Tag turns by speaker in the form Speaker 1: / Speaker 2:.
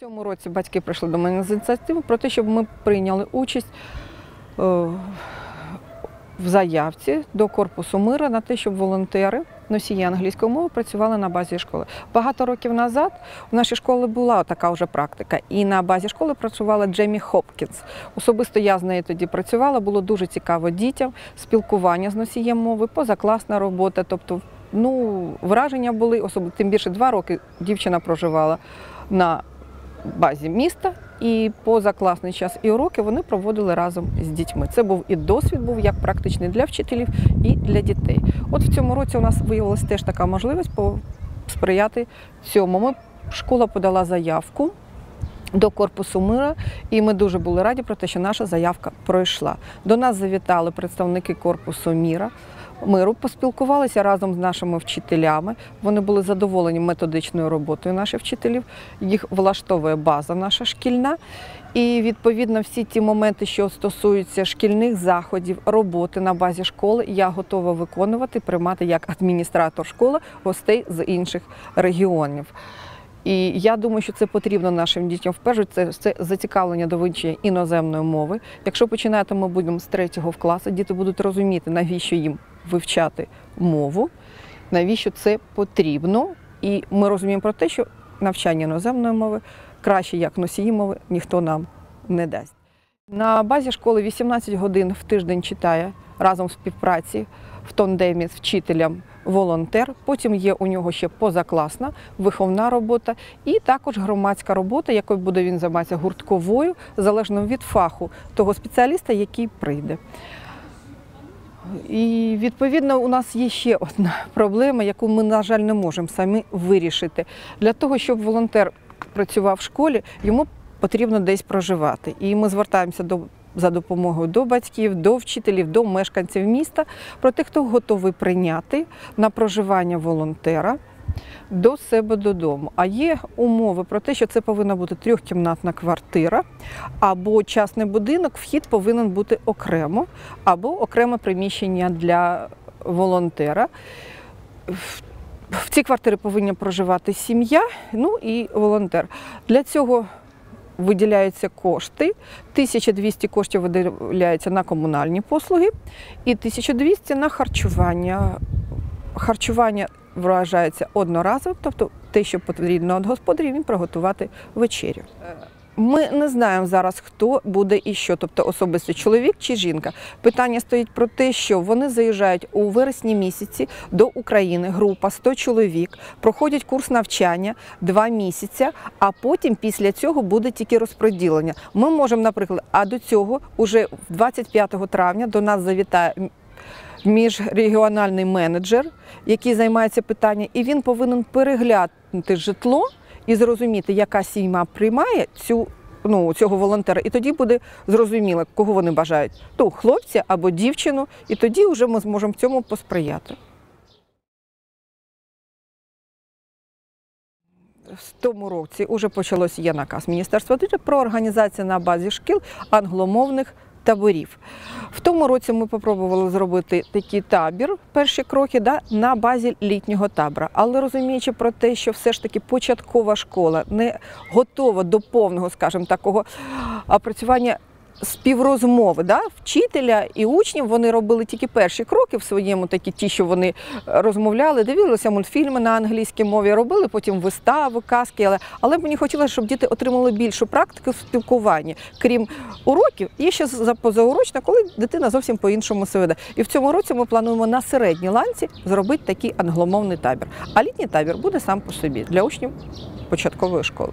Speaker 1: Цьому році батьки прийшли до мене з ініціативою про те, щоб ми прийняли участь е, в заявці до корпусу мира на те, щоб волонтери носії англійської мови працювали на базі школи. Багато років назад у нашій школі була така вже практика, і на базі школи працювала Джемі Хопкінс. Особисто я з нею тоді працювала, було дуже цікаво дітям, спілкування з носієм мови, позакласна робота. Тобто, ну, враження були, особливо тим більше два роки дівчина проживала на базі міста, і позакласний час і уроки вони проводили разом з дітьми. Це був і досвід був як практичний для вчителів, і для дітей. От в цьому році у нас виявилася теж така можливість сприяти цьому. Ми школа подала заявку. До корпусу мира, і ми дуже були раді про те, що наша заявка пройшла. До нас завітали представники корпусу міра. Миру поспілкувалися разом з нашими вчителями. Вони були задоволені методичною роботою наших вчителів. Їх влаштовує база наша шкільна. І відповідно всі ті моменти, що стосуються шкільних заходів, роботи на базі школи, я готова виконувати, приймати як адміністратор школи гостей з інших регіонів. І я думаю, що це потрібно нашим дітям. Вперше це, це зацікавлення до вивчення іноземної мови. Якщо починати ми будемо з третього в класу, діти будуть розуміти, навіщо їм вивчати мову, навіщо це потрібно. І ми розуміємо про те, що навчання іноземної мови краще як носії мови ніхто нам не дасть. На базі школи 18 годин в тиждень читає разом в співпраці в тандемі з вчителем волонтер. Потім є у нього ще позакласна виховна робота і також громадська робота, якою буде він займатися гуртковою, залежно від фаху того спеціаліста, який прийде. І відповідно у нас є ще одна проблема, яку ми, на жаль, не можемо самі вирішити. Для того, щоб волонтер працював в школі, йому потрібно десь проживати. І ми звертаємося до за допомогою до батьків, до вчителів, до мешканців міста про тих, хто готовий прийняти на проживання волонтера до себе додому. А є умови про те, що це повинна бути трьохкімнатна квартира або частний будинок, вхід повинен бути окремо, або окреме приміщення для волонтера. В ці квартири повинні проживати сім'я, ну і волонтер. Для цього виділяються кошти. 1200 коштів виділяється на комунальні послуги і 1200 на харчування. Харчування вражається одноразово, тобто те, що потрібно від господарів, він приготувати вечерю. Ми не знаємо зараз, хто буде і що, тобто особисто чоловік чи жінка. Питання стоїть про те, що вони заїжджають у вересні місяці до України, група 100 чоловік, проходять курс навчання два місяці, а потім після цього буде тільки розподілення. Ми можемо, наприклад, а до цього, уже 25 травня, до нас завітає. Міжрегіональний менеджер, який займається питанням, і він повинен переглянути житло і зрозуміти, яка сім'я приймає цю. Ну, цього волонтера, і тоді буде зрозуміло, кого вони бажають то хлопця або дівчину, і тоді вже ми зможемо цьому посприяти. В тому році вже почалось є наказ Міністерства про організацію на базі шкіл англомовних таборів. В тому році ми спробували зробити такий табір, перші кроки да, на базі літнього табора. Але розуміючи про те, що все ж таки початкова школа не готова до повного, скажімо, такого опрацювання співрозмови да? вчителя і учнів вони робили тільки перші кроки в своєму, такі ті, що вони розмовляли, дивилися мультфільми на англійській мові, робили потім вистави, казки. Але але мені хотілося, щоб діти отримали більшу практику в спілкуванні. Крім уроків, є ще позаурочна, коли дитина зовсім по-іншому себе. І в цьому році ми плануємо на середній ланці зробити такий англомовний табір. А літній табір буде сам по собі для учнів початкової школи.